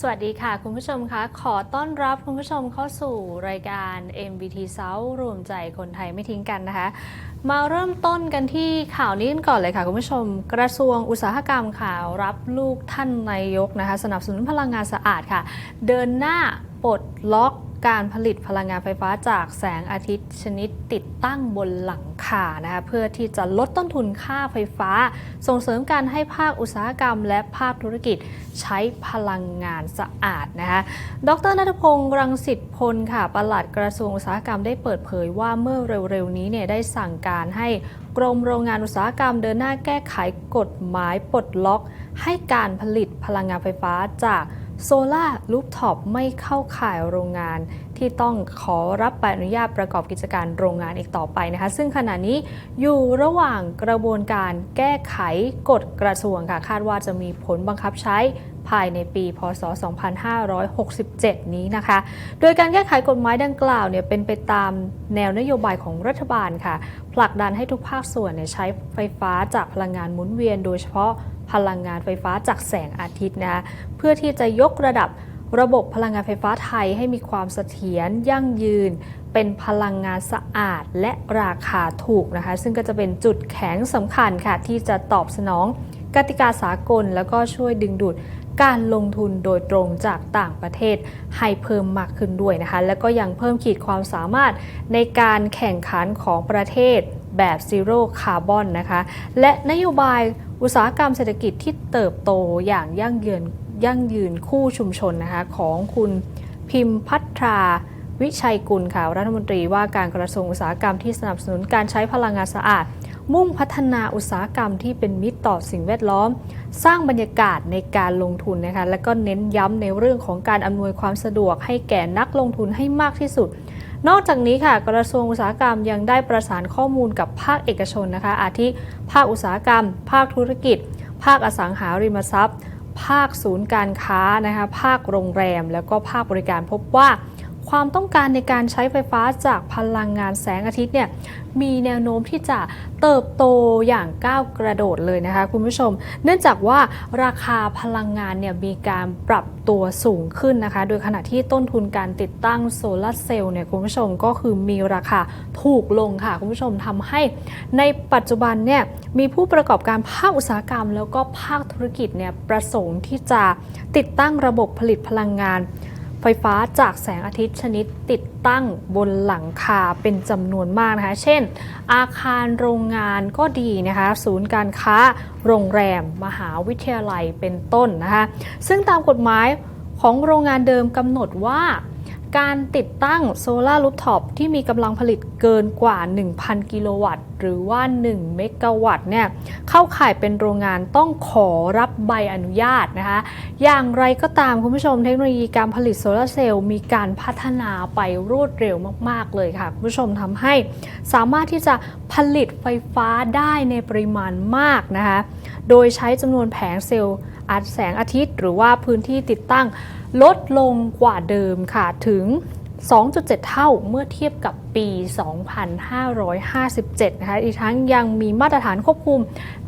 สวัสดีค่ะ คุณผู้ชมคะขอต้อนรับคุณผู้ชมเข้าสู่รายการ MBT South รวมใจคนไทยไม่ทิ้งกันนะคะ มาเริ่มต้นกันที่ข่าวนี้กันก่อนเลยค่ะ คุณผู้ชม กระทรวงอุตสาหกรรมข่าวรับลูกท่านนายกนะคะ สนับสนุนพลังงานสะอาดค่ะ เดินหน้าปลดล็อก การผลิตพลังงานไฟฟ้าจากแสงอาทิตย์ชนิดติดตั้งบนหลังคานะคะเพื่อที่จะลดต้นทุนค่าไฟฟ้า ส่งเสริมการให้ภาคอุตสาหกรรม และภาคธุรกิจใช้พลังงานสะอาดนะคะดรนัทพงศ์รังสิตพลค่ะปลัดกระทรวงอุตสาหกรรมได้เปิดเผยว่าเมื่อเร็วๆนี้เนี่ยได้สั่งการให้กรมโรงงานอุตสาหกรรมเดินหน้าแก้ไขกฎหมายปลดล็อก ให้การผลิตพลังงานไฟฟ้าจาก โซล่าร์ลูฟท็อปไม่เข้าข่ายโรงงานที่ต้องขอรับใบอนุญาตประกอบกิจการโรงงานอีกต่อไปนะคะ ซึ่งขณะนี้อยู่ระหว่างกระบวนการแก้ไขกฎกระทรวงค่ะ คาดว่าจะมีผลบังคับใช้ภายในปี พศ 2567 นี้นะคะ โดยการแก้ไขกฎหมายดังกล่าวเนี่ยเป็นไปตามแนวนโยบายของรัฐบาลค่ะ ผลักดันให้ทุกภาคส่วนเนี่ยใช้ไฟฟ้าจากพลังงานหมุนเวียน โดยเฉพาะ พลังงานไฟฟ้าจากแสงอาทิตย์นะเพื่อที่จะยกระดับระบบพลังงานไฟฟ้าไทยให้มีความเสถียรยั่งยืน เป็นพลังงานสะอาดและราคาถูกนะคะ ซึ่งก็จะเป็นจุดแข็งสำคัญค่ะ ที่จะตอบสนองกติกาสากล แล้วก็ช่วยดึงดูดการลงทุนโดยตรงจากต่างประเทศให้เพิ่มมากขึ้นด้วยนะคะ แล้วก็ยังเพิ่มขีดความสามารถในการแข่งขันของประเทศ แบบซีโร่คาร์บอนนะคะ และนโยบายอุตสาหกรรมเศรษฐกิจที่เติบโตอย่างยั่งยืนยั่งยืนคู่ชุมชนนะคะของคุณพิมพ์พัทราวิชัยกุลค่ะรัฐมนตรีว่าการกระทรวงอุตสาหกรรมที่สนับสนุนการใช้พลังงานสะอาด มุ่งพัฒนาอุตสาหกรรมที่เป็นมิตรต่อสิ่งแวดล้อม สร้างบรรยากาศในการลงทุนนะคะและก็เน้นย้ำในเรื่องของการอำนวยความสะดวกให้แก่นักลงทุนให้มากที่สุด นอกจากนี้ค่ะกระทรวงอุตสาหกรรมยังได้ประสานข้อมูลกับภาคเอกชนนะคะ อาทิภาคอุตสาหกรรม ภาคธุรกิจ ภาคอสังหาริมทรัพย์ ภาคศูนย์การค้านะคะภาคโรงแรม แล้วก็ภาคบริการพบว่า ความต้องการในการใช้ไฟฟ้าจากพลังงานแสงอาทิตย์เนี่ยมีแนวโน้มที่จะเติบโตอย่างก้าวกระโดดเลยนะคะคุณผู้ชม เนื่องจากว่าราคาพลังงานเนี่ยมีการปรับตัวสูงขึ้นนะคะ โดยขณะที่ต้นทุนการติดตั้งโซลาร์เซลล์เนี่ยคุณผู้ชมก็คือมีราคาถูกลงค่ะ คุณผู้ชมทำให้ในปัจจุบันเนี่ยมีผู้ประกอบการภาคอุตสาหกรรม แล้วก็ภาคธุรกิจเนี่ยประสงค์ที่จะติดตั้งระบบผลิตพลังงาน ไฟฟ้าจากแสงอาทิตย์ชนิดติดตั้งบนหลังคาเป็นจำนวนมากนะคะ เช่น อาคารโรงงานก็ดีนะคะ ศูนย์การค้า โรงแรม มหาวิทยาลัยเป็นต้นนะคะ ซึ่งตามกฎหมายของโรงงานเดิมกำหนดว่า การติดตั้งโซลารูฟท็อปที่มีกำลังผลิตเกินกว่า 1,000 กิโลวัตต์ หรือว่า 1 เมกะวัตต์เนี่ยเข้าข่ายเป็นโรงงานต้องขอรับใบอนุญาตนะคะ อย่างไรก็ตามคุณผู้ชมเทคโนโลยีการผลิตโซลาร์เซลล์มีการพัฒนาไปรวดเร็วมาก ๆ เลยค่ะ คุณผู้ชมทำให้สามารถที่จะผลิตไฟฟ้าได้ในปริมาณมากนะคะ โดยใช้จำนวนแผงเซลล์อัดแสงอาทิตย์ หรือว่าพื้นที่ติดตั้งลดลงกว่าเดิมค่ะถึง 2.7 เท่าเมื่อเทียบกับปี 2557 นะคะ อีกทั้งยังมีมาตรฐานควบคุม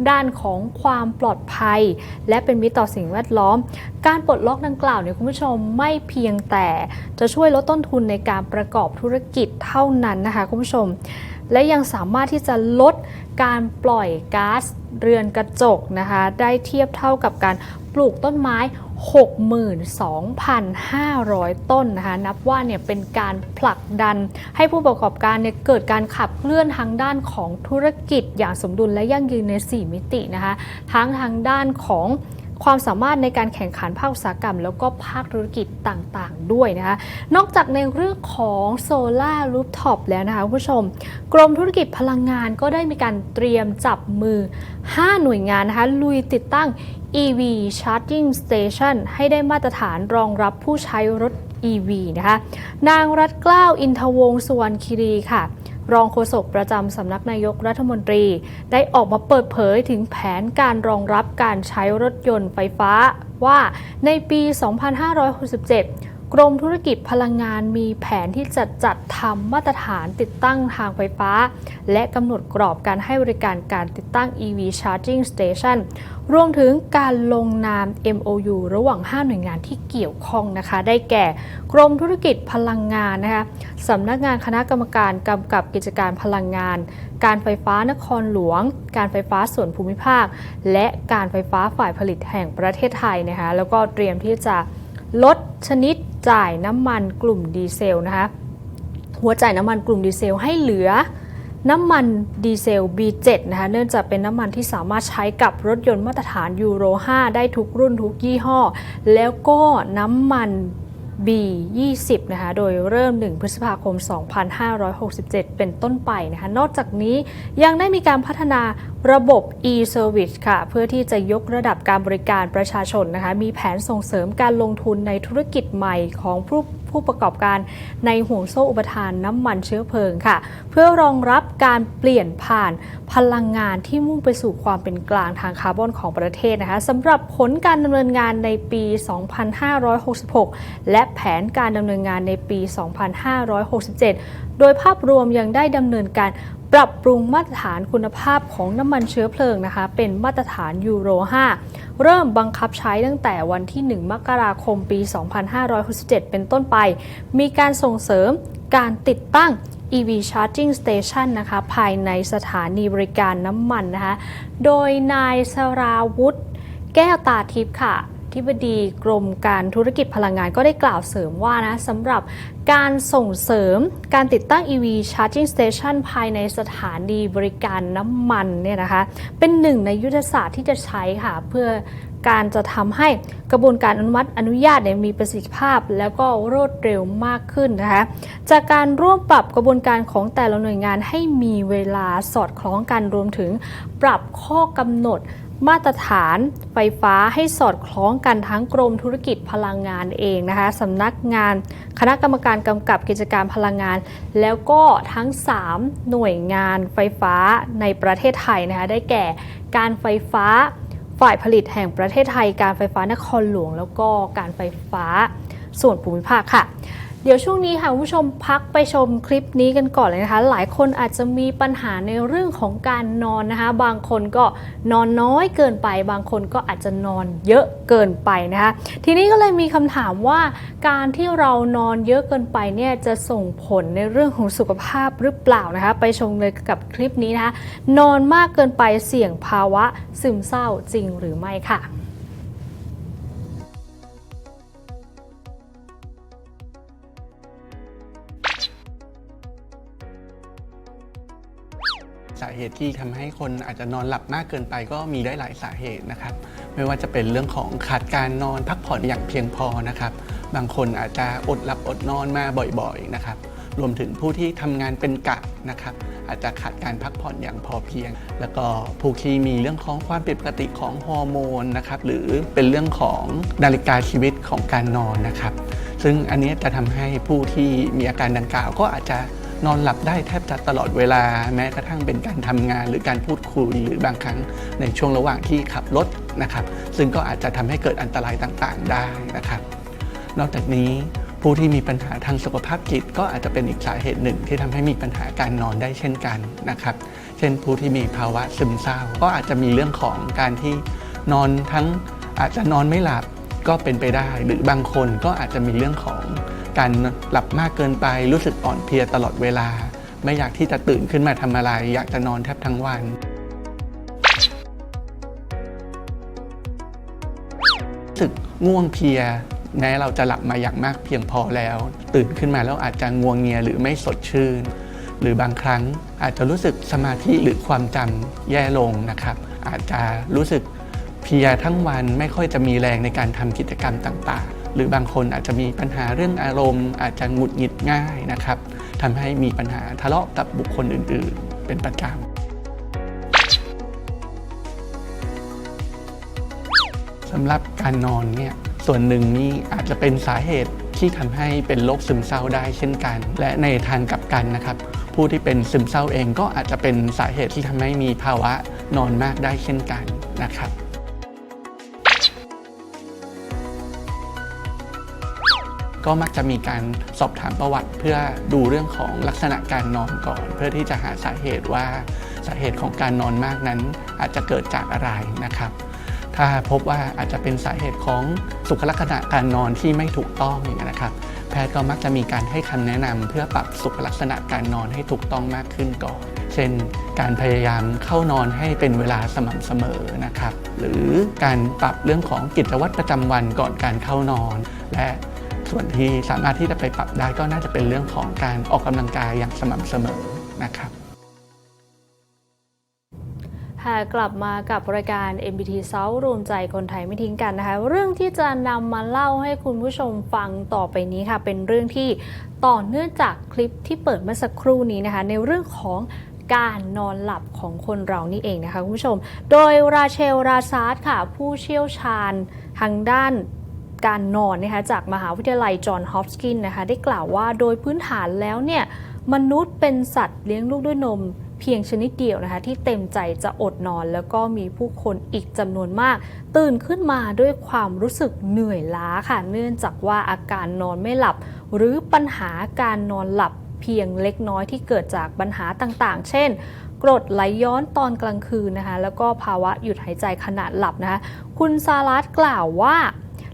ด้านของความปลอดภัย และเป็นมิตรต่อสิ่งแวดล้อม การปลดล็อกดังกล่าวเนี่ยคุณผู้ชมไม่เพียงแต่จะช่วยลดต้นทุนในการประกอบธุรกิจเท่านั้นนะคะคุณผู้ชม และยังสามารถที่จะลดการปล่อยก๊าซเรือนกระจกนะคะได้เทียบเท่ากับการปลูกต้นไม้ 62,500 ต้นนะคะนับว่าเนี่ยเป็นการผลักดันให้ผู้ประกอบการเนี่ยเกิดการขับเคลื่อนทางด้านของธุรกิจอย่างสมดุลและยั่งยืนใน 4 มิตินะคะทั้งทางด้านของ ความสามารถในการแข่งขันภาคอุตสาหกรรม แล้วก็ภาคธุรกิจต่างๆ ด้วยนะคะ นอกจากในเรื่องของโซลารูฟท็อปแล้วนะคะคุณผู้ชม กรมธุรกิจพลังงานก็ได้มีการเตรียมจับมือ 5 หน่วยงานนะคะลุยติดตั้ง EV Charging Station ให้ได้มาตรฐานรองรับผู้ใช้รถ EV นะคะ นางรัตเกล้าอินทวงศ์สุวรรณคีรีค่ะ รองโฆษกประจำสำนักนายกรัฐมนตรี ได้ออกมาเปิดเผยถึงแผนการรองรับการใช้รถยนต์ไฟฟ้าว่าในปี 2567 กรมธุรกิจพลังงานมีแผนที่จะจัดทำมาตรฐานติดตั้งทางไฟฟ้า และกำหนดกรอบการให้บริการการติดตั้ง EV Charging Station รวมถึงการลงนาม MOU ระหว่าง 5 หน่วยงานที่เกี่ยวข้องนะคะ ได้แก่ กรมธุรกิจพลังงานนะคะสำนักงานคณะกรรมการกำกับกิจการพลังงาน การไฟฟ้านครหลวง การไฟฟ้าส่วนภูมิภาค และการไฟฟ้าฝ่ายผลิตแห่งประเทศไทยนะคะแล้วก็เตรียมที่จะลดชนิด จ่ายน้ำมันกลุ่มดีเซลนะคะหัวจ่ายน้ำมันกลุ่มดีเซลให้เหลือน้ำมันดีเซล B7 นะคะเนื่องจากเป็นน้ำมันที่สามารถใช้กับรถยนต์มาตรฐานยูโร 5 ได้ทุกรุ่นทุกยี่ห้อ แล้วก็น้ำมัน B20 นะคะโดยเริ่ม 1 พฤษภาคม 2567 เป็นต้นไปนะคะนอกจากนี้ยังได้มีการพัฒนาระบบ e-service ค่ะ เพื่อที่จะยกระดับการบริการประชาชนนะคะมีแผนส่งเสริมการลงทุนในธุรกิจใหม่ของผู้ ผู้ประกอบการในห่วงโซ่อุปทานน้ำมันเชื้อเพลิงค่ะ เพื่อรองรับการเปลี่ยนผ่านพลังงานที่มุ่งไปสู่ความเป็นกลางทางคาร์บอนของประเทศนะคะสำหรับผลการดำเนินงานในปี 2566 และแผนการดำเนินงานในปี 2567 โดยภาพรวมยังได้ดำเนินการ ปรับปรุงมาตรฐานคุณภาพของน้ำมันเชื้อเพลิงนะคะ เป็นมาตรฐานยูโร 5 เริ่มบังคับใช้ตั้งแต่วันที่ 1 มกราคมปี 2567 เป็นต้นไป มีการส่งเสริมการติดตั้ง EV Charging Station นะคะ ภายในสถานีบริการน้ำมันนะคะ โดยนายสราวุธ แก้วตาทิพย์ค่ะ ที่บดีกรมการธุรกิจพลังงานก็ได้กล่าวเสริมว่านะสำหรับการส่งเสริมการติดตั้ง EV Charging Station ภายในสถานีบริการน้ำมันเนี่ยนะคะเป็นหนึ่งในยุทธศาสตร์ที่จะใช้ค่ะเพื่อการจะทำให้กระบวนการอนุมัติอนุญาตเนี่ยมีประสิทธิภาพ แล้วก็รวดเร็วมากขึ้นนะคะจากการร่วมปรับกระบวนการของแต่ละหน่วยงานให้มีเวลาสอดคล้องกันรวมถึงปรับข้อกำหนด มาตรฐานไฟฟ้าให้สอดคล้องกันทั้งกรมธุรกิจพลังงานเองนะคะสำนักงานคณะกรรมการกำกับกิจการพลังงาน แล้วก็ทั้ง 3 หน่วยงานไฟฟ้าในประเทศไทยนะคะได้แก่การไฟฟ้าฝ่ายผลิตแห่งประเทศไทย การไฟฟ้านครหลวง แล้วก็การไฟฟ้าส่วนภูมิภาคค่ะ เดี๋ยวช่วงนี้ค่ะคุณผู้ชมพักไปชมคลิปนี้กันก่อนเลยนะคะ หลายคนอาจจะมีปัญหาในเรื่องของการนอนนะคะ บางคนก็นอนน้อยเกินไป บางคนก็อาจจะนอนเยอะเกินไปนะคะ ทีนี้ก็เลยมีคำถามว่าการที่เรานอนเยอะเกินไปเนี่ยจะส่งผลในเรื่องของสุขภาพหรือเปล่านะคะ ไปชมเลยกับคลิปนี้นะคะ นอนมากเกินไปเสี่ยงภาวะซึมเศร้าจริงหรือไม่ค่ะ เหตุที่ทำให้คนอาจจะนอนหลับมากเกินไปก็มีได้หลายสาเหตุนะครับ ไม่ว่าจะเป็นเรื่องของขาดการนอนพักผ่อนอย่างเพียงพอนะครับ บางคนอาจจะอดหลับอดนอนมาบ่อยๆนะครับรวมถึงผู้ที่ทำงานเป็นกะนะครับ อาจจะขาดการพักผ่อนอย่างพอเพียง แล้วก็ผู้ที่มีเรื่องของความผิดปกติของฮอร์โมนนะครับหรือเป็นเรื่องของนาฬิกาชีวิตของการนอนนะครับ ซึ่งอันนี้จะทำให้ผู้ที่มีอาการดังกล่าวก็อาจจะ นอนหลับได้แทบจะตลอดเวลาแม้กระทั่งเป็นการทำงานหรือการพูดคุยหรือบางครั้งในช่วงระหว่างที่ขับรถนะครับ ซึ่งก็อาจจะทำให้เกิดอันตรายต่างๆได้นะครับ นอกจากนี้ผู้ที่มีปัญหาทางสุขภาพจิตก็อาจจะเป็นอีกสาเหตุหนึ่งที่ทำให้มีปัญหาการนอนได้เช่นกันนะครับ เช่นผู้ที่มีภาวะซึมเศร้า ก็อาจจะมีเรื่องของการที่นอนทั้งอาจจะนอนไม่หลับก็เป็นไปได้ หรือบางคนก็อาจจะมีเรื่องของ การหลับมากเกินไปรู้สึกอ่อนเพลียตลอดเวลา ไม่อยากที่จะตื่นขึ้นมาทำอะไร อยากจะนอนแทบทั้งวันรู้สึกง่วงเพลียแม้เราจะหลับมาอย่างมากเพียงพอแล้ว ตื่นขึ้นมาแล้วอาจจะง่วงเงียหรือไม่สดชื่น หรือบางครั้งอาจจะรู้สึกสมาธิหรือความจำแย่ลงนะครับ อาจจะรู้สึกเพลียทั้งวันไม่ค่อยจะมีแรงในการทำกิจกรรมต่างๆ หรือบางคนอาจจะมีปัญหาเรื่องอารมณ์ อาจจะหงุดหงิดง่ายนะครับทำให้มีปัญหาทะเลาะกับบุคคลอื่น ๆ เป็นประจำสำหรับการนอนเนี่ยส่วนหนึ่งนี่อาจจะเป็นสาเหตุที่ทำให้เป็นโรคซึมเศร้าได้เช่นกัน และในทางกลับกันนะครับ ผู้ที่เป็นซึมเศร้าเองก็อาจจะเป็นสาเหตุที่ทำให้มีภาวะนอนมากได้เช่นกันนะครับ ก็มักจะมีการสอบถามประวัติเพื่อดูเรื่องของลักษณะการนอนก่อน เพื่อที่จะหาสาเหตุว่าสาเหตุของการนอนมากนั้นอาจจะเกิดจากอะไรนะครับ ถ้าพบว่าอาจจะเป็นสาเหตุของสุขลักษณะการนอนที่ไม่ถูกต้องอย่างนี้นะครับ แพทย์ก็มักจะมีการให้คำแนะนำเพื่อปรับสุขลักษณะการนอนให้ถูกต้องมากขึ้นก่อน เช่น การพยายามเข้านอนให้เป็นเวลาสม่ำเสมอนะครับ หรือการปรับเรื่องของกิจวัตรประจำวันก่อนการเข้านอน และ ส่วนที่สามารถที่จะไปปรับได้ก็น่าจะเป็นเรื่องของการออกกำลังกายอย่างสม่ำเสมอนะครับค่ะกลับมากับรายการ MBT South รวมใจคนไทยไม่ทิ้งกันนะคะ เรื่องที่จะนำมาเล่าให้คุณผู้ชมฟังต่อไปนี้ค่ะ เป็นเรื่องที่ต่อเนื่องจากคลิปที่เปิดเมื่อสักครู่นี้นะคะ ในเรื่องของการนอนหลับของคนเรานี่เองนะคะคุณผู้ชม โดยราเชล ราซาร์ดค่ะ ผู้เชี่ยวชาญทางด้าน การนอนนะคะจากมหาวิทยาลัยจอห์นฮอปกินนะคะได้กล่าวว่าโดยพื้นฐานแล้วเนี่ยมนุษย์เป็นสัตว์เลี้ยงลูกด้วยนมเพียงชนิดเดียวนะคะที่เต็มใจจะอดนอน แล้วก็มีผู้คนอีกจำนวนมาก ตื่นขึ้นมาด้วยความรู้สึกเหนื่อยล้าค่ะ เนื่องจากว่าอาการนอนไม่หลับ หรือปัญหาการนอนหลับเพียงเล็กน้อยที่เกิดจากปัญหาต่างๆ เช่นกรดไหลย้อนตอนกลางคืนนะคะ แล้วก็ภาวะหยุดหายใจขณะหลับนะคะ คุณซารัสกล่าวว่า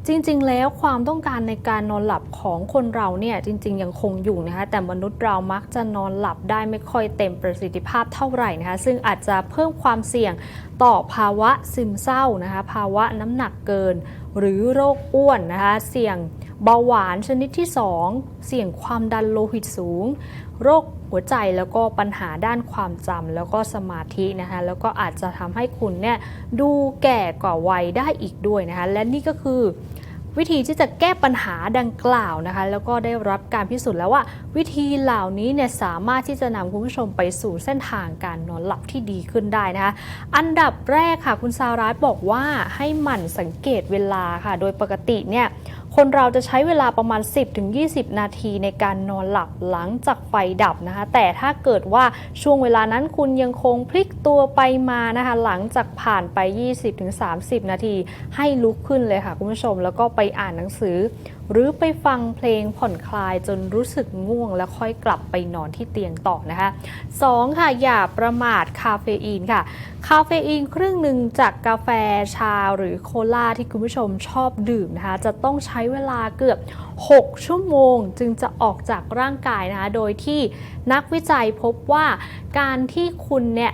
จริงๆ แล้วความต้องการในการนอนหลับของคนเราเนี่ยจริง ๆ ยังคงอยู่นะคะแต่มนุษย์เรามักจะนอนหลับได้ไม่ค่อยเต็มประสิทธิภาพเท่าไหร่นะคะซึ่งอาจจะเพิ่มความเสี่ยงต่อภาวะซึมเศร้านะคะภาวะน้ำหนักเกิน หรือโรคอ้วนนะคะเสี่ยงเบาหวานชนิดที่ 2 เสี่ยงความดันโลหิตสูง โรคหัวใจแล้วก็ปัญหาด้านความจำแล้วก็สมาธินะคะแล้วก็อาจจะทำให้คุณเนี่ยดูแก่กว่าวัยได้อีกด้วยนะคะและนี่ก็คือ วิธีที่จะแก้ปัญหาดังกล่าวนะคะ แล้วก็ได้รับการพิสูจน์แล้วว่า วิธีเหล่านี้เนี่ยสามารถที่จะนำคุณผู้ชมไปสู่เส้นทางการนอนหลับที่ดีขึ้นได้นะคะ อันดับแรกค่ะคุณซารัสบอกว่าให้หมั่นสังเกตเวลาค่ะ โดยปกติเนี่ย คนเราจะใช้เวลาประมาณ 10-20 นาทีในการนอนหลับหลังจากไฟดับนะคะ แต่ถ้าเกิดว่าช่วงเวลานั้นคุณยังคงพลิกตัวไปมานะคะ หลังจากผ่านไป 20-30 นาที ให้ลุกขึ้นเลยค่ะคุณผู้ชม แล้วก็ไปอ่านหนังสือหรือไปฟังเพลงผ่อนคลายจนรู้สึกง่วง แล้วค่อยกลับไปนอนที่เตียงต่อนะคะ 2. ค่ะอย่าประมาทคาเฟอีนค่ะ คาเฟอีนครึ่งหนึ่งจากกาแฟชาหรือโคลาที่คุณผู้ชมชอบดื่มนะคะ จะต้องใช้เวลาเกือบ 6 ชั่วโมงจึงจะออกจากร่างกายนะคะ โดยที่นักวิจัยพบว่าการที่คุณเนี่ย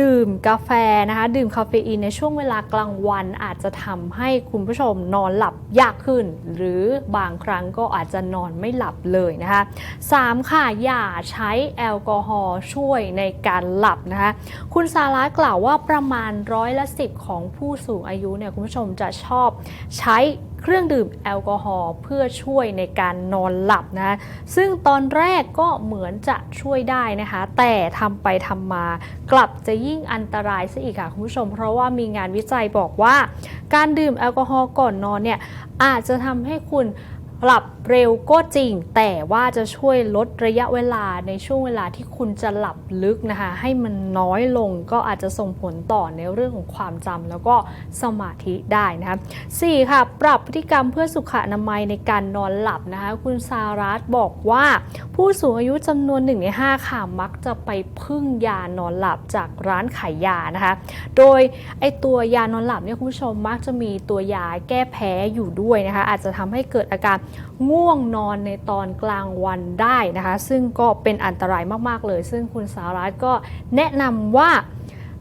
ดื่มกาแฟนะคะ ดื่มคาเฟอีนในช่วงเวลากลางวันอาจจะทำให้คุณผู้ชมนอนหลับยากขึ้น หรือบางครั้งก็อาจจะนอนไม่หลับเลยนะคะ 3. ค่ะ อย่าใช้แอลกอฮอล์ช่วยในการหลับนะคะ คุณซาร่ากล่าวว่าประมาณร้อยละสิของผู้สูงอายุเนี่ยคุณผู้ชมจะชอบใช้ เครื่องดื่มแอลกอฮอล์เพื่อช่วยในการนอนหลับนะคะซึ่งตอนแรกก็เหมือนจะช่วยได้นะคะ แต่ทำไปทำมากลับจะยิ่งอันตรายซะอีกค่ะคุณผู้ชม เพราะว่ามีงานวิจัยบอกว่า การดื่มแอลกอฮอล์ก่อนนอนเนี่ยอาจจะทำให้คุณ หลับเร็วก็จริง แต่ว่าจะช่วยลดระยะเวลาในช่วงเวลาที่คุณจะหลับลึกนะคะ ให้มันน้อยลงก็อาจจะส่งผลต่อในเรื่องของความจำแล้วก็สมาธิได้นะคะ 4. ค่ะ ปรับพฤติกรรมเพื่อสุขอนามัยในการนอนหลับนะคะ คุณซารัสบอกว่า ผู้สูงอายุจำนวน1ใน5ค่ะมักจะไปพึ่งยานอนหลับจากร้านขายยานะคะ โดยไอตัวยานอนหลับเนี่ยคุณผู้ชมมักจะมีตัวยาแก้แพ้อยู่ด้วยนะคะ อาจจะทำให้เกิดอาการง่วงนอนในตอนกลางวันได้นะคะ ซึ่งก็เป็นอันตรายมาก ๆ เลย ซึ่งคุณสารัตก็แนะนำว่า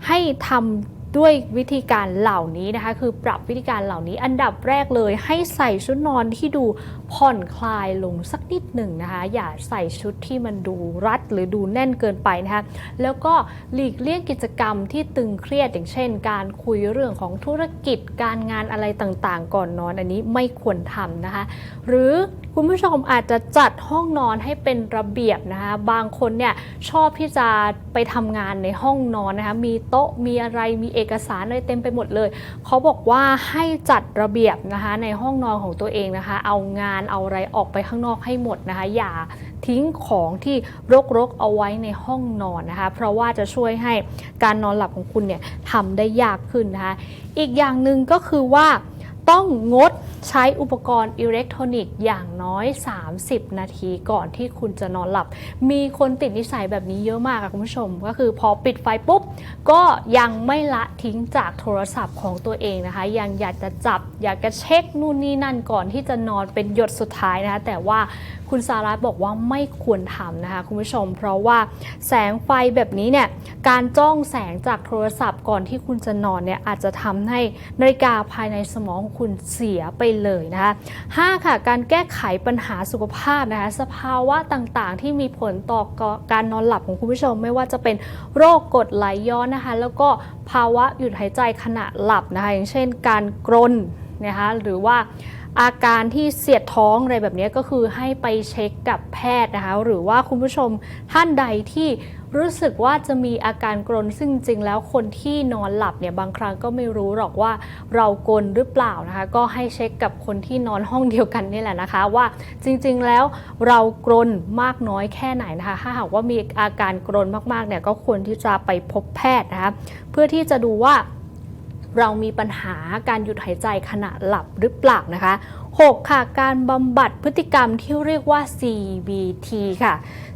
ให้ทำ ด้วยวิธีการเหล่านี้นะคะ คือปรับวิธีการเหล่านี้อันดับแรกเลยให้ใส่ชุดนอนที่ดูผ่อนคลายลงสักนิดหนึ่งนะคะ อย่าใส่ชุดที่มันดูรัดหรือดูแน่นเกินไปนะคะ แล้วก็หลีกเลี่ยงกิจกรรมที่ตึงเครียดอย่างเช่น การคุยเรื่องของธุรกิจการงานอะไรต่างๆ ก่อนนอนอันนี้ไม่ควรทำนะคะ หรือคุณผู้ชมอาจจะจัดห้องนอนให้เป็นระเบียบนะคะ บางคนเนี่ยชอบที่จะไปทำงานในห้องนอนนะคะ มีโต๊ะมีอะไรมีเออกสารอะไรเต็มไปหมดเลย เขาบอกว่าให้จัดระเบียบนะคะในห้องนอนของตัวเองนะคะ เอางานเอาอะไรออกไปข้างนอกให้หมดนะคะ อย่าทิ้งของที่รกๆเอาไว้ในห้องนอนนะคะ เพราะว่าจะช่วยให้การนอนหลับของคุณเนี่ยทำได้ยากขึ้นนะคะ อีกอย่างหนึ่งก็คือว่า ต้องงดใช้อุปกรณ์อิเล็กทรอนิกส์อย่างน้อย 30 นาทีก่อนที่คุณจะนอนหลับ มีคนติดนิสัยแบบนี้เยอะมากค่ะคุณผู้ชม ก็คือพอปิดไฟปุ๊บ ก็ยังไม่ละทิ้งจากโทรศัพท์ของตัวเองนะคะ ยังอยากจะจับ อยากจะเช็คนู่นนี่นั่นก่อนที่จะนอนเป็นหยดสุดท้ายนะคะ แต่ว่าคุณสารัตบอกว่าไม่ควรทำนะคะคุณผู้ชม เพราะว่าแสงไฟแบบนี้เนี่ยการจ้องแสงจากโทรศัพท์ก่อนที่คุณจะนอนเนี่ยอาจจะทำให้นาฬิกาภายในสมองของคุณเสียไปเลยนะคะ 5 ค่ะการแก้ไขปัญหาสุขภาพนะคะสภาวะต่างๆ ที่มีผลต่อการนอนหลับของคุณผู้ชม ไม่ว่าจะเป็นโรคกรดไหลย้อนนะคะ แล้วก็ภาวะหยุดหายใจขณะหลับนะคะ อย่างเช่นการกรนนะคะหรือว่าอาการที่เสียดท้องอะไรแบบนี้ก็คือให้ไปเช็คกับแพทย์นะคะ หรือว่าคุณผู้ชมท่านใดที่ รู้สึกว่าจะมีอาการกรนซึ่งจริงแล้วคนที่นอนหลับเนี่ยบางครั้งก็ไม่รู้หรอกว่าเรากรนหรือเปล่านะคะ ก็ให้เช็คกับคนที่นอนห้องเดียวกันนี่แหละนะคะ ว่าจริงๆแล้วเรากรนมากน้อยแค่ไหนนะคะ ถ้าหากว่ามีอาการกรนมากๆเนี่ยก็ควรที่จะไปพบแพทย์นะคะเพื่อที่จะดูว่าเรามีปัญหาการหยุดหายใจขณะหลับหรือเปล่านะคะ 6 ค่ะ การบำบัดพฤติกรรมที่เรียกว่า CBT ค่ะ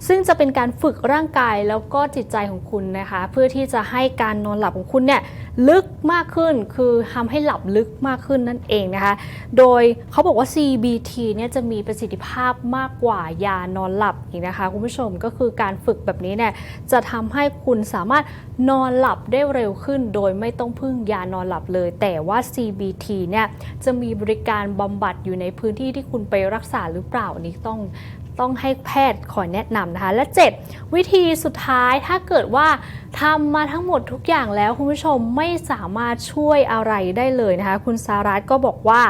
ซึ่งจะเป็นการฝึกร่างกายแล้วก็จิตใจของคุณนะคะ เพื่อที่จะให้การนอนหลับของคุณเนี่ยลึกมากขึ้น คือทำให้หลับลึกมากขึ้นนั่นเองนะคะ โดยเขาบอกว่า CBT เนี่ยจะมีประสิทธิภาพมากกว่ายานอนหลับอีกนะคะคุณผู้ชมก็คือการฝึกแบบนี้เนี่ยจะทำให้คุณสามารถนอนหลับได้เร็วขึ้น โดยไม่ต้องพึ่งยานอนหลับเลย แต่ว่า CBT เนี่ยจะมีบริการบำบัดอยู่ในพื้นที่ที่คุณไปรักษาหรือเปล่านนี้ต้อง ต้องให้แพทย์คอยแนะนำนะคะ และ 7 วิธีสุดท้ายถ้าเกิดว่าทำมาทั้งหมดทุกอย่างแล้วคุณผู้ชมไม่สามารถช่วยอะไรได้เลยนะคะ คุณสารัตก็บอกว่า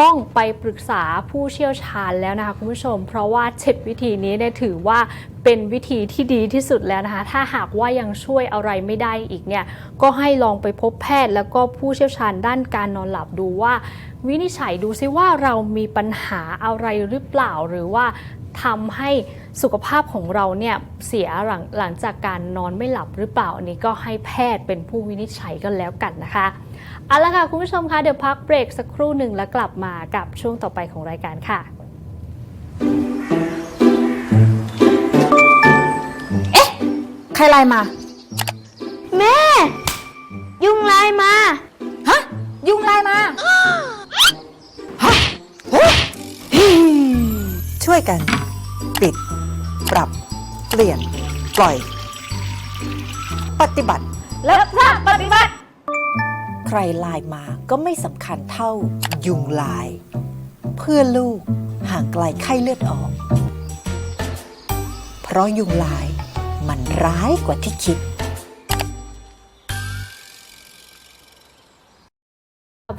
ต้องไปปรึกษาผู้เชี่ยวชาญแล้วนะคะคุณผู้ชม เพราะว่า7วิธีนี้เนี่ยถือว่าเป็นวิธีที่ดีที่สุดแล้วนะคะ ถ้าหากว่ายังช่วยอะไรไม่ได้อีกเนี่ย ก็ให้ลองไปพบแพทย์แล้วก็ผู้เชี่ยวชาญด้านการนอนหลับดูว่า วินิจฉัยดูซิว่าเรามีปัญหาอะไรหรือเปล่าหรือว่า ทำให้สุขภาพของเราเนี่ยเสียหลังหลังจากการนอนไม่หลับหรือเปล่า อันนี้ก็ให้แพทย์เป็นผู้วินิจฉัยกันแล้วกันนะคะเอาละค่ะคุณผู้ชมคะเดี๋ยวพักเบรกสักครู่หนึ่งแล้วกลับมากับช่วงต่อไปของรายการค่ะใครไลน์มา แม่ ยุงลายมา ฮะ ยุงไลน์มาฮะโหช่วยกันปิด ปรับ เปลี่ยน ปล่อย ปฏิบัติ และพระปฏิบัติ ใครไลน์มาก็ไม่สำคัญเท่ายุงลาย เพื่อลูกห่างไกลไข้เลือดออก เพราะยุงลายมันร้ายกว่าที่คิด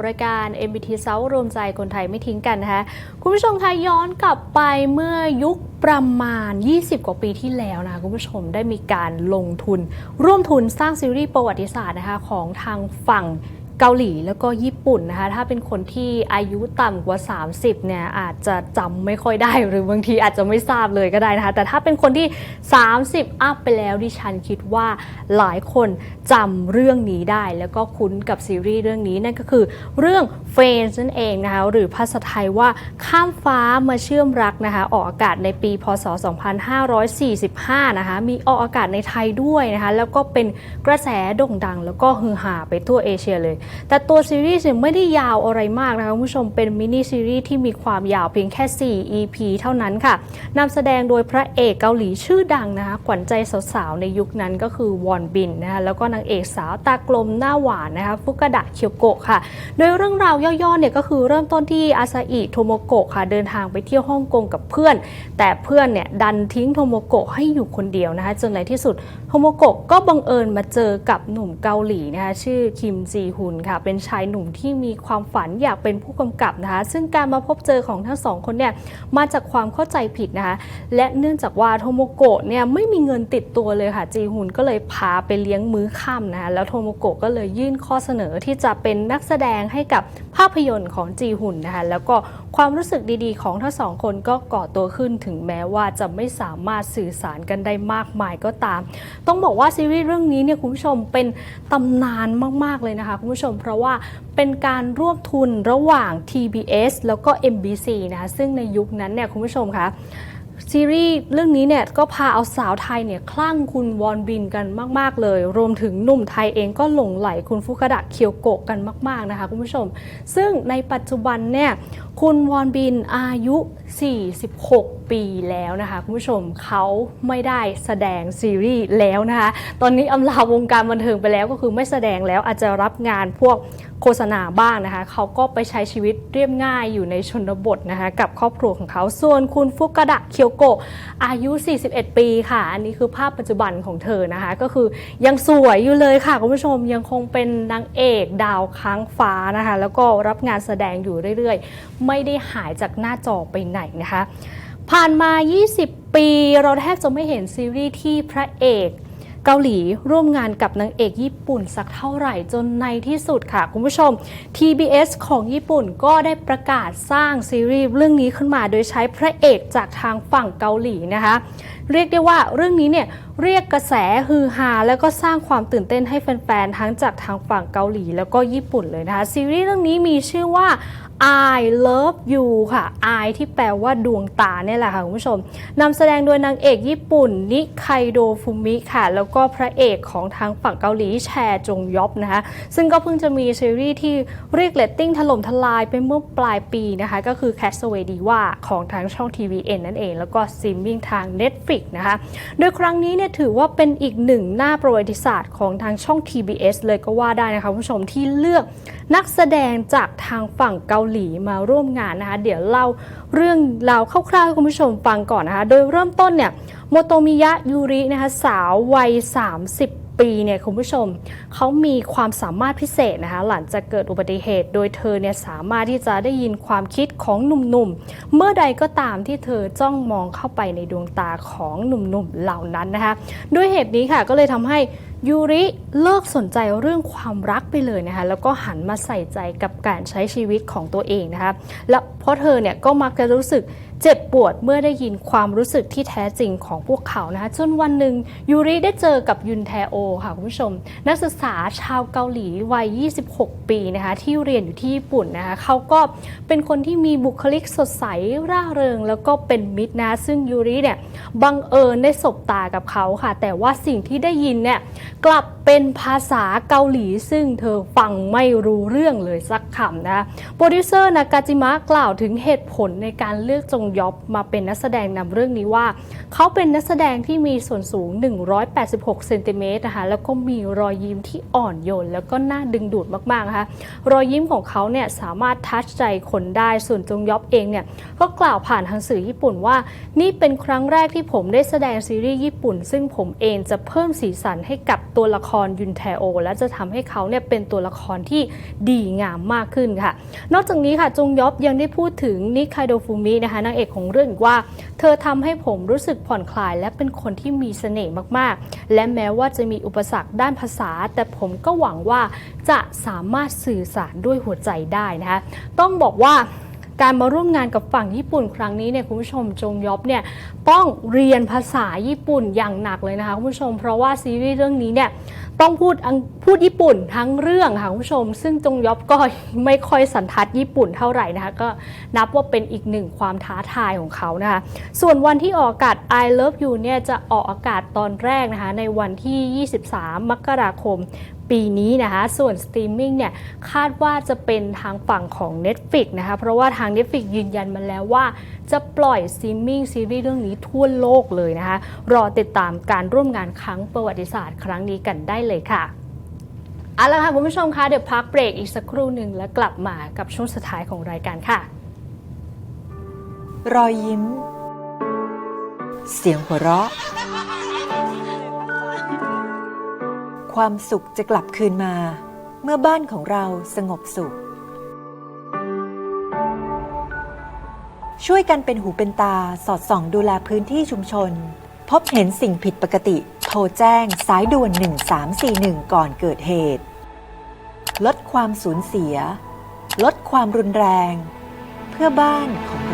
รายการ MBT South รวมใจคนไทยไม่ทิ้งกันนะคะ คุณผู้ชมคะย้อนกลับไปเมื่อยุคประมาณ 20 กว่าปีที่แล้วนะคะคุณผู้ชมได้มีการลงทุน ร่วมทุนสร้างซีรีส์ประวัติศาสตร์นะคะของทางฝั่ง เกาหลีแล้วก็ญี่ปุ่นนะคะถ้าเป็นคนที่อายุต่ำกว่า 30เนี่ยอาจจะจำไม่ค่อยได้หรือบางทีอาจจะไม่ทราบเลยก็ได้นะคะ แต่ถ้าเป็นคนที่ 30 อัพไปแล้วดิฉันคิดว่าหลายคนจำเรื่องนี้ได้ แล้วก็คุ้นกับซีรีส์เรื่องนี้นั่นก็คือเรื่องเฟนนั่นเองนะคะหรือภาษาไทยว่าข้ามฟ้ามาเชื่อมรักนะคะออกอากาศในปีพศ 2545 นะคะมีออกอากาศในไทยด้วยนะคะแล้วก็เป็นกระแสโด่งดัง แล้วก็ฮือฮาไปทั่วเอเชียเลยแต่ตัวซีรีส์เนี่ยไม่ได้ยาวอะไรมากนะคะคุณผู้ชมเป็นมินิซีรีส์ที่มีความยาวเพียงแค่ 4 EP เท่านั้นค่ะนำแสดงโดยพระเอกเกาหลีชื่อดังนะคะขวัญใจสาวๆ ในยุคนั้นก็คือวอนบินนะคะแล้วก็นางเอกสาวตากลมหน้าหวานนะคะฟุกะดะเคียวโกะค่ะ โดยเรื่องราวย่อๆเนี่ยก็คือเริ่มต้นที่อาซาอิโทโมโกะค่ะ เดินทางไปเที่ยวฮ่องกงกับเพื่อน แต่เพื่อนเนี่ยดันทิ้งโทโมโกะให้อยู่คนเดียวนะคะจนในที่สุด โทโมโกะก็บังเอิญมาเจอกับหนุ่มเกาหลีนะคะชื่อคิมจีฮุนค่ะเป็นชายหนุ่มที่มีความฝันอยากเป็นผู้กำกับนะคะซึ่งการมาพบเจอของทั้งสองคนเนี่ยมาจากความเข้าใจผิดนะคะและเนื่องจากว่าโทโมโกะเนี่ยไม่มีเงินติดตัวเลยค่ะจีฮุนก็เลยพาไปเลี้ยงมื้อค่ำนะคะแล้วโทโมโกะก็เลยยื่นข้อเสนอที่จะเป็นนักแสดงให้กับภาพยนตร์ของจีฮุนนะคะแล้วก็ ความรู้สึกดีๆ ของทั้งสองคนก็ก่อตัวขึ้นถึงแม้ว่าจะไม่สามารถสื่อสารกันได้มากมายก็ตาม ต้องบอกว่าซีรีส์เรื่องนี้เนี่ยคุณผู้ชมเป็นตำนานมากๆเลยนะคะคุณผู้ชมเพราะว่าเป็นการร่วมทุนระหว่าง TBS แล้วก็ MBC นะคะซึ่งในยุคนั้นเนี่ยคุณผู้ชมคะ ซีรีส์เรื่องนี้เนี่ยก็พาเอาสาวไทยเนี่ยคลั่งคุณวอนบินกันมาก ๆ เลย รวมถึงหนุ่มไทยเองก็หลงไหลคุณฟุกะดะเคียวโกะกันมาก ๆ นะคะคุณผู้ชม ซึ่งในปัจจุบันเนี่ยคุณวอนบินอายุ 46 ปีแล้วนะคะคุณผู้ชมเขาไม่ได้แสดงซีรีส์แล้วนะคะ ตอนนี้อำลาวงการบันเทิงไปแล้วก็คือไม่แสดงแล้วอาจจะรับงานพวก โฆษณาบ้างนะคะ เขาก็ไปใช้ชีวิตเรียบง่ายอยู่ในชนบทนะคะ กับครอบครัวของเขา ส่วนคุณฟุกะดะเคียวโกะอายุ 41 ปีค่ะ อันนี้คือภาพปัจจุบันของเธอนะคะ ก็คือยังสวยอยู่เลยค่ะคุณผู้ชมยังคงเป็นนางเอกดาวค้างฟ้านะคะ แล้วก็รับงานแสดงอยู่เรื่อยๆ ไม่ได้หายจากหน้าจอไปไหนนะคะ ผ่านมา 20 ปีเราแทบจะไม่เห็นซีรีส์ที่พระเอก เกาหลีร่วมงานกับนางเอกญี่ปุ่นสักเท่าไหร่จนในที่สุดค่ะ คุณผู้ชม TBS ของญี่ปุ่นก็ได้ประกาศสร้างซีรีส์เรื่องนี้ขึ้นมาโดยใช้พระเอกจากทางฝั่งเกาหลีนะคะ เรียกได้ว่าเรื่องนี้เนี่ยเรียกกระแสฮือฮาแล้วก็สร้างความตื่นเต้นให้แฟนๆทั้งจากทางฝั่งเกาหลี แล้วก็ญี่ปุ่นเลยนะคะซีรีส์เรื่องนี้มีชื่อว่า I love you ค่ะ I ที่แปลว่าดวงตาเนี่ยแหละค่ะคุณผู้ชมนำแสดงโดยนางเอกญี่ปุ่น นิไคโดฟุมิค่ะ แล้วก็พระเอกของทางฝั่งเกาหลีแชร์จงยอบนะคะ ซึ่งก็เพิ่งจะมีซีรีส์ที่เรียกเรตติ้งถล่มทลายไปเมื่อปลายปีนะคะ ก็คือ Castaway Diva ของทางช่อง TVN นั่นเอง แล้วก็ซิมมิ่งทาง Netflix นะคะ โดยครั้งนี้เนี่ยถือว่าเป็นอีกหนึ่งหน้าประวัติศาสตร์ของทางช่อง TBS เลยก็ว่าได้นะคะคุณผู้ชมที่เลือกนักแสดงจากทางฝั่งเกาหลีมาร่วมงานนะคะ เดี๋ยวเล่าเรื่องราวคร่าวๆให้คุณผู้ชมฟังก่อนนะคะ โดยเริ่มต้นเนี่ยโมโตมิยะยูรินะคะสาววัย 30ปีเนี่ยคุณผู้ชมเขามีความสามารถพิเศษนะคะหลังจากเกิดอุบัติเหตุ โดยเธอเนี่ยสามารถที่จะได้ยินความคิดของหนุ่มๆ เมื่อใดก็ตามที่เธอจ้องมองเข้าไปในดวงตาของหนุ่มๆเหล่านั้นนะคะด้วยเหตุนี้ค่ะก็เลยทำให้ ยูริเลิกสนใจเรื่องความรักไปเลยนะคะแล้วก็หันมาใส่ใจกับการใช้ชีวิตของตัวเองนะคะและเพราะเธอเนี่ยก็มักจะรู้สึก เจ็บปวดเมื่อได้ยินความรู้สึกที่แท้จริงของพวกเขานะคะจนวันหนึ่งยูริได้เจอกับยุนแทโอค่ะคุณผู้ชม นักศึกษาชาวเกาหลีวัย 26 ปีนะคะที่เรียนอยู่ที่ญี่ปุ่นนะคะเขาก็เป็นคนที่มีบุคลิกสดใสร่าเริง แล้วก็เป็นมิตรนะซึ่งยูริเนี่ยบังเอิญได้สบตากับเขาค่ะ แต่ว่าสิ่งที่ได้ยินเนี่ยกลับเป็นภาษาเกาหลี ซึ่งเธอฟังไม่รู้เรื่องเลยสักคำนะคะโปรดิวเซอร์นากาจิมะกล่าวถึงเหตุผลในการเลือกจงยอบมาเป็นนักแสดงนำเรื่องนี้ว่า เขาเป็นนักแสดงที่มีส่วนสูง 186 เซนติเมตรนะคะแล้วก็มีรอยยิ้มที่อ่อนโยน แล้วก็น่าดึงดูดมากๆนะคะรอยยิ้มของเขาเนี่ยสามารถทัชใจคนได้ส่วนจงยอบเองเนี่ยก็กล่าวผ่านทางสื่อญี่ปุ่นว่า นี่เป็นครั้งแรกที่ผมได้แสดงซีรีส์ญี่ปุ่น ซึ่งผมเองจะเพิ่มสีสันให้กับตัวละครยุนแทโอ และจะทำให้เขาเนี่ยเป็นตัวละครที่ดีงามมากขึ้นค่ะ นอกจากนี้ค่ะจงยอบยังได้พูดถึงนิคาโดฟูมินะคะนางเอกของเรื่องว่า เธอทำให้ผมรู้สึกผ่อนคลาย และเป็นคนที่มีเสน่ห์มากๆ และแม้ว่าจะมีอุปสรรคด้านภาษา แต่ผมก็หวังว่าจะสามารถสื่อสารด้วยหัวใจได้นะคะต้องบอกว่า การมาร่วมงานกับฝั่งญี่ปุ่นครั้งนี้เนี่ยคุณผู้ชมจงยอบเนี่ยต้องเรียนภาษาญี่ปุ่นอย่างหนักเลยนะคะคุณผู้ชม เพราะว่าซีรีส์เรื่องนี้เนี่ยต้องพูดพูดญี่ปุ่นทั้งเรื่องค่ะคุณผู้ชม ซึ่งจงยอบก็ไม่ค่อยสันทัดญี่ปุ่นเท่าไหร่นะคะก็นับว่าเป็นอีกหนึ่งความท้าทายของเขานะคะส่วนวันที่ออกอากาศ I Love You เนี่ยจะออกอากาศตอนแรกนะคะในวันที่ 23 มกราคม ปีนี้นะคะ ส่วนสตรีมมิ่งเนี่ยคาดว่าจะเป็นทางฝั่งของ Netflix นะคะ เพราะว่าทาง Netflix ยืนยันมาแล้วว่าจะปล่อยสตรีมมิ่งซีรีส์เรื่องนี้ทั่วโลกเลยนะคะ รอติดตามการร่วมงานครั้งประวัติศาสตร์ครั้งนี้กันได้เลยค่ะเอาละค่ะคุณผู้ชมคะเดี๋ยวพักเบรกอีกสักครู่หนึ่งแล้วกลับมากับช่วงสุดท้ายของรายการค่ะ รอยยิ้ม เสียงหัวเราะ ความสุขจะกลับคืนมา เมื่อบ้านของเราสงบสุข ช่วยกันเป็นหูเป็นตาสอดส่องดูแลพื้นที่ชุมชน พบเห็นสิ่งผิดปกติ โทรแจ้งสายด่วน 1341 ก่อนเกิดเหตุ ลดความสูญเสีย ลดความรุนแรง เพื่อบ้านของ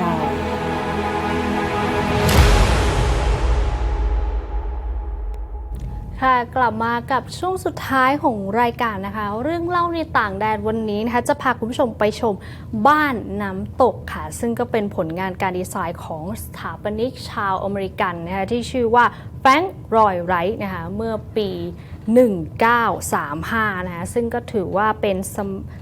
ค่ะกลับมากับช่วงสุดท้ายของรายการนะคะ เรื่องเล่าในต่างแดนวันนี้นะคะจะพาคุณผู้ชมไปชมบ้านน้ำตกค่ะ ซึ่งก็เป็นผลงานการดีไซน์ของสถาปนิกชาวอเมริกันนะคะที่ชื่อว่า แฟรงค์รอยไรท์นะคะเมื่อปี 1935 นะคะซึ่งก็ถือว่าเป็นส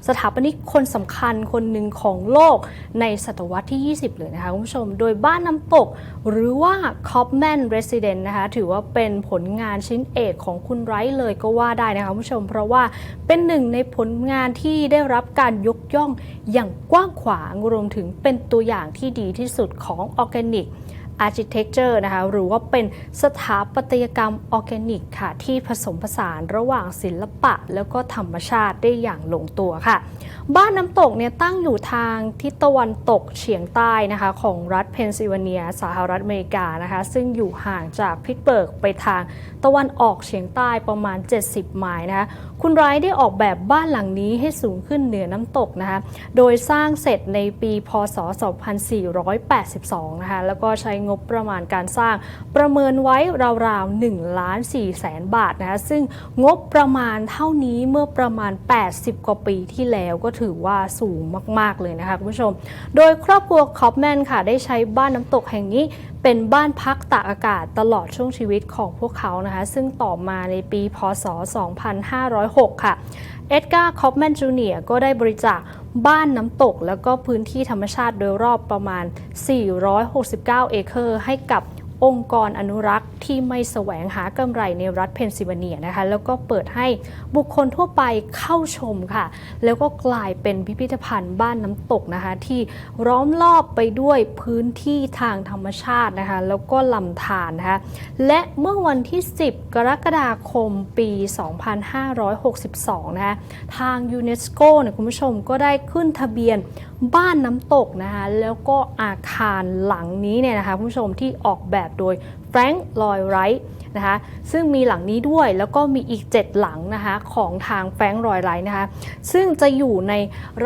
สถาปนิกคนสำคัญคนหนึ่งของโลกในศตวรรษที่ 20 เลยนะคะคุณผู้ชม โดยบ้านน้ำตกหรือว่า Copman Residence นะคะถือว่าเป็นผลงานชิ้นเอกของคุณไรท์เลยก็ว่าได้นะคะคุณผู้ชม เพราะว่าเป็นหนึ่งในผลงานที่ได้รับการยกย่องอย่างกว้างขวางรวมถึงเป็นตัวอย่างที่ดีที่สุดของ Organic Architecture นะคะหรือว่าเป็นสถาปัตยกรรมออร์แกนิกค่ะที่ผสมผสานระหว่างศิลปะ แล้วก็ธรรมชาติได้อย่างลงตัวค่ะ บ้านน้ำตกเนี่ยตั้งอยู่ทางทิศตะวันตกเฉียงใต้นะคะของรัฐเพนซิลเวเนีย สหรัฐอเมริกานะคะซึ่งอยู่ห่างจากพิตเบิร์กไปทางตะวันออกเฉียงใต้ประมาณ 70 ไมล์นะคะ คุณไรท์ได้ออกแบบบ้านหลังนี้ให้สูงขึ้นเหนือน้ำตกนะคะ โดยสร้างเสร็จในปีพศ 2482 นะคะ แล้วก็ใช้งบประมาณการสร้างประเมินไว้ราวๆ1ล้าน4แสนบาทนะคะ ซึ่งงบประมาณเท่านี้เมื่อประมาณ 80 กว่าปีที่แล้วก็ถือว่าสูงมาก ๆ เลยนะคะคุณผู้ชม โดยครอบครัวคอปแมนค่ะได้ใช้บ้านน้ำตกแห่งนี้ เป็นบ้านพักตากอากาศตลอดช่วงชีวิตของพวกเขานะคะ ซึ่งต่อมาในปี พศ 2506 ค่ะ เอ็ดการ์ คอปแมนจูเนียก็ได้บริจาคบ้านน้ำตก แล้วก็พื้นที่ธรรมชาติโดยรอบประมาณ 469 เอเคอร์ ให้กับ องค์กรอนุรักษ์ที่ไม่แสวงหากำไรในรัฐเพนซิลเวเนียนะคะแล้วก็เปิดให้บุคคลทั่วไปเข้าชมค่ะ แล้วก็กลายเป็นพิพิธภัณฑ์บ้านน้ำตกนะคะ ที่ล้อมรอบไปด้วยพื้นที่ทางธรรมชาตินะคะ แล้วก็ลำธารนะคะและเมื่อวันที่ 10 กรกฎาคมปี 2562 นะคะทางยูเนสโกเนี่ยคุณผู้ชมก็ได้ขึ้นทะเบียน บ้านน้ำตกนะคะแล้วก็อาคารหลังนี้เนี่ยนะคะคุณผู้ชมที่ออกแบบโดยแฟรงค์ลอยไรท์ นะคะซึ่งมีหลังนี้ด้วยแล้วก็มีอีก 7 หลังนะคะของทางแฟงค์ลอยไรท์นะคะซึ่งจะอยู่ใน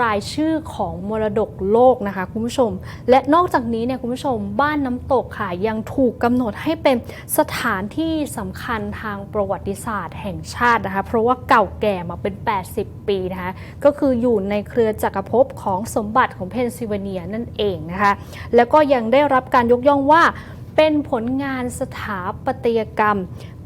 รายชื่อของมรดกโลกนะคะคุณผู้ชม และนอกจากนี้เนี่ยคุณผู้ชมบ้านน้ำตกค่ะยังถูกกำหนดให้เป็นสถานที่สำคัญทางประวัติศาสตร์แห่งชาตินะคะเพราะว่าเก่าแก่มาเป็น 80 ปีนะคะก็คืออยู่ในเครือจักรภพของสมบัติของเพนซิลเวเนียนั่นเองนะคะแล้วก็ยังได้รับการยกย่องว่า เป็นผลงานสถาปัตยกรรม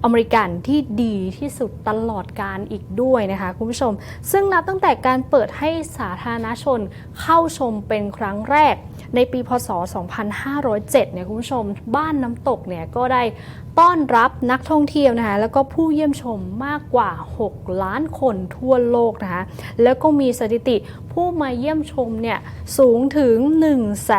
อเมริกันที่ดีที่สุดตลอดการอีกด้วยนะคะคุณผู้ชม ซึ่งนับตั้งแต่การเปิดให้สาธารณชนเข้าชมเป็นครั้งแรก ในปีพศ 2507 เนี่ยคุณผู้ชม บ้านน้ำตกเนี่ยก็ได้ต้อนรับนักท่องเที่ยวนะคะแล้วก็ผู้เยี่ยมชมมากกว่า 6 ล้านคนทั่วโลกนะคะแล้วก็มีสถิติผู้มาเยี่ยมชมเนี่ยสูงถึง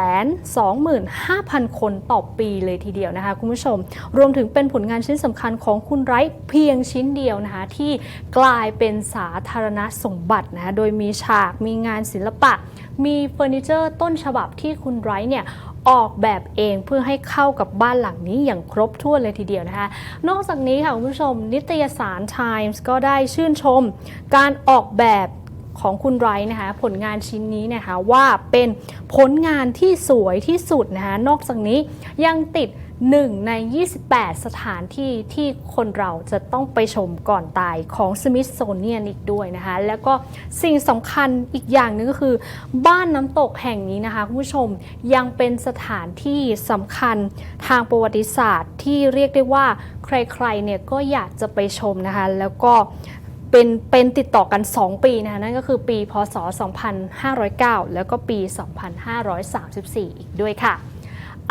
125,000 คนต่อปีเลยทีเดียวนะคะคุณผู้ชม รวมถึงเป็นผลงานชิ้นสำคัญของคุณไร้เพียงชิ้นเดียวนะคะที่กลายเป็นสาธารณสมบัตินะคะโดยมีฉากมีงานศิลปะ มีเฟอร์นิเจอร์ต้นฉบับที่คุณไร้เนี่ยออกแบบเองเพื่อให้เข้ากับบ้านหลังนี้อย่างครบถ้วนเลยทีเดียวนะคะ นอกจากนี้ค่ะคุณผู้ชม นิตยสาร Times ก็ได้ชื่นชม การออกแบบของคุณไรท์นะคะผลงานชิ้นนี้นะคะว่าเป็นผลงานที่สวยที่สุดนะคะนอกจากนี้ยังติด 1 ใน 28 สถานที่ที่คนเราจะต้องไปชมก่อนตายของ Smithsonian อีกด้วยนะคะ แล้วก็สิ่งสำคัญอีกอย่างหนึงก็คือ บ้านน้ำตกแห่งนี้นะคะคุณผู้ชมยังเป็นสถานที่สำคัญทางประวัติศาสตร์ที่เรียกได้ว่าใครๆเนี่ยก็อยากจะไปชมนะคะ แล้วก็เป็นเป็นติดต่อกัน 2 ปีนะคะนั่นก็คือปี พศ 2509 แล้วก็ปี 2534 อีกด้วยค่ะ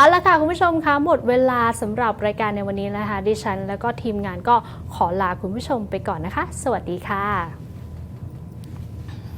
เอาละค่ะ คุณผู้ชมคะหมดเวลาสำหรับรายการในวันนี้แล้วนะคะ ดิฉัน แล้วก็ทีมงานก็ขอลาคุณผู้ชมไปก่อนนะคะ สวัสดีค่ะ